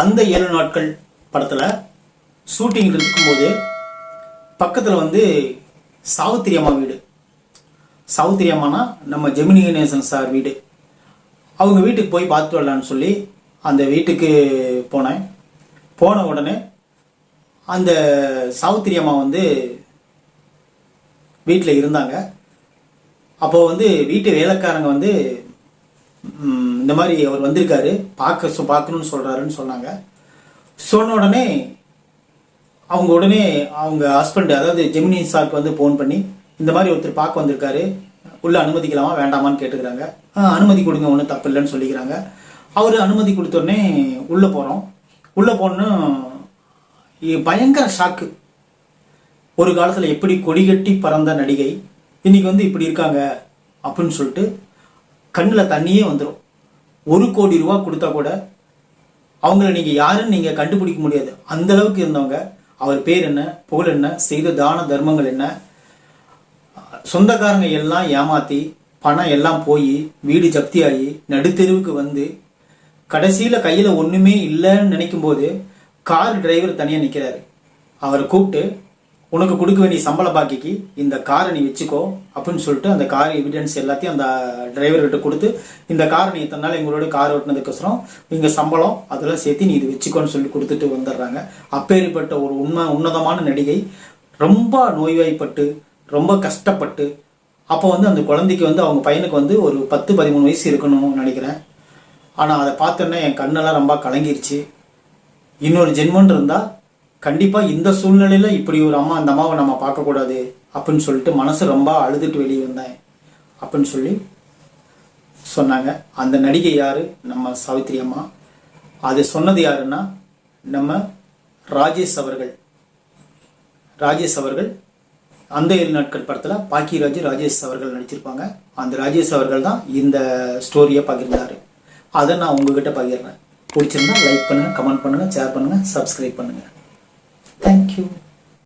அந்த ஏழு நாட்கள் படத்தில் ஷூட்டிங் இருக்கும்போது பக்கத்தில் வந்து சாவித்திரி அம்மா வீடு. சாவித்திரி அம்மானா நம்ம ஜெமினி கணேசன் சார் வீடு. அவங்க வீட்டுக்கு போய் பார்த்து வரலான்னு சொல்லி அந்த வீட்டுக்கு போனேன். போன உடனே அந்த சாவித்திரி அம்மா வந்து வீட்டில் இருந்தாங்க. அப்போ வந்து வீட்டு வேலைக்காரங்க வந்து இந்த மாதிரி அவர் வந்திருக்காரு. பார்க்க ஸோ பார்க்கணும்னு சொல்கிறாருன்னு சொன்னாங்க. சொன்ன உடனே அவங்க உடனே அவங்க ஹஸ்பண்ட் அதாவது ஜெமினி சாருக்கு வந்து ஃபோன் பண்ணி இந்த மாதிரி ஒருத்தர் பார்க்க வந்திருக்காரு. உள்ளே அனுமதிக்கலாமா வேண்டாமான்னு கேட்டுக்கிறாங்க. அனுமதி கொடுங்க ஒன்றும் தப்பு இல்லைன்னு சொல்லிக்கிறாங்க. அவர் அனுமதி கொடுத்தோடனே உள்ளே போகிறோம் உள்ளே போனோன்னு பயங்கர ஷாக்கு ஒரு காலத்தில் எப்படி கொடிகட்டி பறந்த நடிகை இன்றைக்கி வந்து இப்படி இருக்காங்க அப்படின்னு சொல்லிட்டு கண்ணில் தண்ணியே வந்துடும் ஒரு கோடி ரூபா கொடுத்தா கூட அவங்கள நீங்கள் யாருன்னு நீங்கள் கண்டுபிடிக்க முடியாது. அந்த அளவுக்கு இருந்தவங்க. அவர் பேர் என்ன புகழ் என்ன செய்த தான தர்மங்கள் என்ன? சொந்தக்காரங்க எல்லாம் ஏமாத்தி பணம் எல்லாம் போய் வீடு ஜப்தி ஆகி நடுத்தெருவுக்கு வந்து கடைசியில் கையில் ஒன்றுமே இல்லைன்னு நினைக்கும் போது கார் டிரைவர் தனியாக நிற்கிறாரு அவரை கூப்பிட்டு உனக்கு கொடுக்க வேண்டிய சம்பள பாக்கிக்கு இந்த காரை நீ வச்சுக்கோ அப்படின்னு சொல்லிட்டு அந்த கார் எவிடன்ஸ் எல்லாத்தையும் அந்த டிரைவர்கிட்ட கொடுத்து இந்த காரை நீ இத்தனை நாள் எங்களோட கார் ஓட்டினதுக்கோசரம் இங்கே சம்பளம் அதெல்லாம் சேர்த்து நீ இது வச்சுக்கோன்னு சொல்லி கொடுத்துட்டு வந்துடுறாங்க. அப்பேற்பட்ட ஒரு உண்மை உன்னதமான நடிகை ரொம்ப நோய்வாய்ப்பட்டு ரொம்ப கஷ்டப்பட்டு அப்போ வந்து அந்த குழந்தைக்கு வந்து அவங்க பையனுக்கு வந்து ஒரு பத்து பதிமூணு வயசு இருக்கணும்னு நினைக்கிறேன். ஆனால் அதை பார்த்தோன்னே என் கண்ணெல்லாம் ரொம்ப கலங்கிருச்சு. இன்னொரு ஜென்மன் இருந்தால் கண்டிப்பாக இந்த சூழ்நிலையில் இப்படி ஒரு அம்மா அந்த அம்மாவை நம்ம பார்க்கக்கூடாது அப்படின்னு சொல்லிட்டு மனசு ரொம்ப அழுதுட்டு வெளியே வந்தேன் அப்படின்னு சொல்லி சொன்னாங்க. அந்த நடிகை யாரு? நம்ம சாவித்ரி அம்மா. அது சொன்னது யாருன்னா நம்ம ராஜேஷ் அவர்கள். ராஜேஷ் அவர்கள் அந்த ஏழு நாட்கள் படத்தில் பாக்கியராஜ் ராஜேஷ் அவர்கள் நடிச்சிருப்பாங்க. அந்த ராஜேஷ் அவர்கள் தான் இந்த ஸ்டோரியை பகிர்ந்தாரு. அதை நான் உங்ககிட்ட பகிர்றேன். பிடிச்சிருந்தா லைக் பண்ணுங்கள் கமெண்ட் பண்ணுங்கள் ஷேர் பண்ணுங்கள் சப்ஸ்கிரைப் பண்ணுங்கள் Thank you.